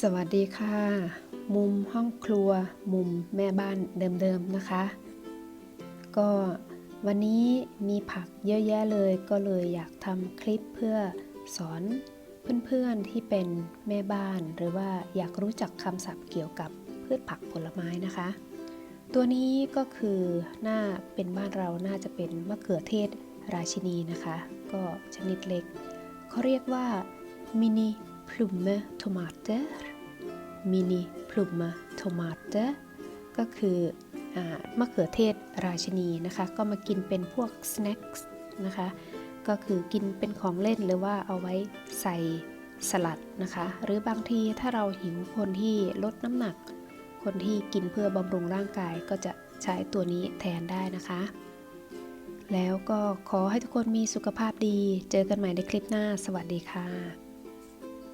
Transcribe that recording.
สวัสดีค่ะ มุมห้องครัว มุมแม่บ้านเดิมๆนะคะ ก็วันนี้มีผักเยอะแยะเลยก็เลยอยากทำคลิปเพื่อสอนเพื่อนๆที่เป็นแม่บ้าน หรือว่าอยากรู้จักคำศัพท์เกี่ยวกับพืชผักผลไม้นะคะ ตัวนี้ก็คือหน่าเป็นบ้านเราน่าจะเป็นมะเขือเทศราชินีนะคะ ก็ชนิดเล็กเขาเรียกว่ามินิ พลุมโทมาเตอร์มินิพลุมโทมาเตอร์ก็คืออมะเขือเทศราชินีนะคะ ก็มากินเป็นพวกสแน็คนะคะ ก็คือกินเป็นของเล่นหรือว่าเอาไว้ใส่สลัดนะคะ หรือบางทีถ้าเราหิวคนที่ลดน้ำหนัก คนที่กินเพื่อบำรุงร่างกายก็จะใช้ตัวนี้แทนได้นะคะ แล้วก็ขอให้ทุกคนมีสุขภาพดี เจอกันใหม่ในคลิปหน้า สวัสดีค่ะ